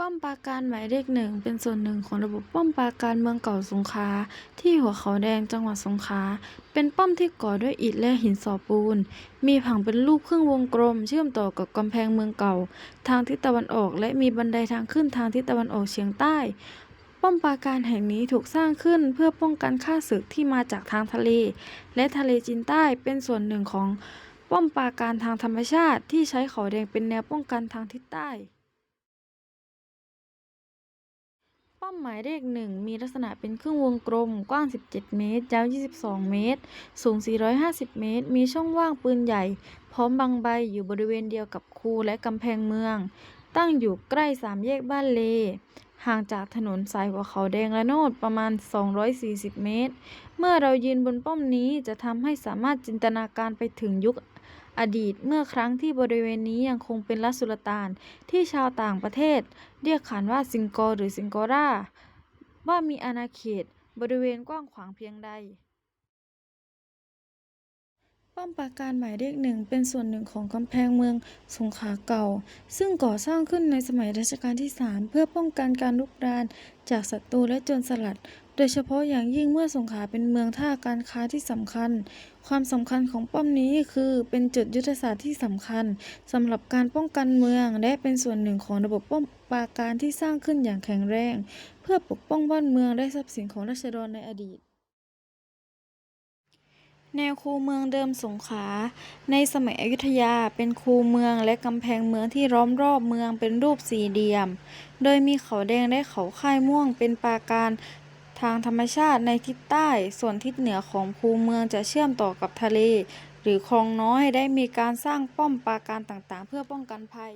ป้อมปราการหมายเลขหนึ่งเป็นส่วนหนึ่งของระบบป้อมปราการเมืองเก่าสงขลาที่หัวเขาแดงจังหวัดสงขลาเป็นป้อมที่ก่อด้วยอิฐและหินสอปูน มีผังเป็นรูปครึ่งวงกลม เชื่อมต่อกับกำแพงเมืองเก่า ทางทิศตะวันออกและมีบันไดทางขึ้นทางทิศตะวันออกเฉียงใต้ ป้อมปราการแห่งนี้ถูกสร้างขึ้นเพื่อป้องกันข้าศึกที่มาจากทางทะเล และทะเลจีนใต้เป็นส่วนหนึ่งของป้อมปราการทางธรรมชาติที่ใช้เขาแดงเป็นแนวป้องกันทางทิศใต้ ป้อมหมายเลขหนึ่งมีลักษณะเป็นครึ่งวงกลม กว้าง 17 เมตร ยาว 22 เมตร สูง 450 เมตร มีช่องว่างปืนใหญ่ พร้อมบางใบอยู่บริเวณเดียวกับคูและกำแพงเมือง ตั้งอยู่ใกล้สามแยกบ้านเล ห่างจากถนนสายหัวเขาแดงและโนดประมาณ 240 เมตร เมื่อเรายืนบนป้อมนี้จะทำให้สามารถจินตนาการไปถึงยุค อดีตเมื่อครั้งที่บริเวณนี้ยังคงเป็นรัฐสุลต่านที่ชาวต่างประเทศ เรียกขานว่าซิงกอร์หรือซิงโกราว่ามีอาณาเขตบริเวณกว้างขวางเพียงใด ป้อมปราการหมายเลขหนึ่งเป็นส่วนหนึ่งของกำแพงเมืองสงขลาเก่า ซึ่งก่อสร้างขึ้นในสมัยรัชกาลที่ 3 เพื่อป้องกันการลุกรานจากศัตรูและโจรสลัด โดยเฉพาะอย่างยิ่งเมื่อสงขลาเป็นเมืองท่าการค้าที่สำคัญ ความสำคัญของป้อมนี้คือเป็นจุดยุทธศาสตร์ที่สำคัญสำหรับการป้องกันเมือง และเป็นส่วนหนึ่งของระบบป้อมปราการที่สร้างขึ้นอย่างแข็งแรง เพื่อปกป้องบ้านเมืองและทรัพย์สินของราษฎรในอดีต แนวคูเมืองเดิมสงขลาในสมัยอยุธยาเป็นคูเมืองและกำแพงเมืองที่ล้อมรอบเมืองเป็นรูปสี่เหลี่ยม โดยมีเขาแดงและเขาค่ายม่วงเป็นปราการทางธรรมชาติในทิศใต้ ส่วนทิศเหนือของคูเมืองจะเชื่อมต่อกับทะเล หรือคลองน้อยได้มีการสร้างป้อมปราการต่างๆ เพื่อป้องกันภัย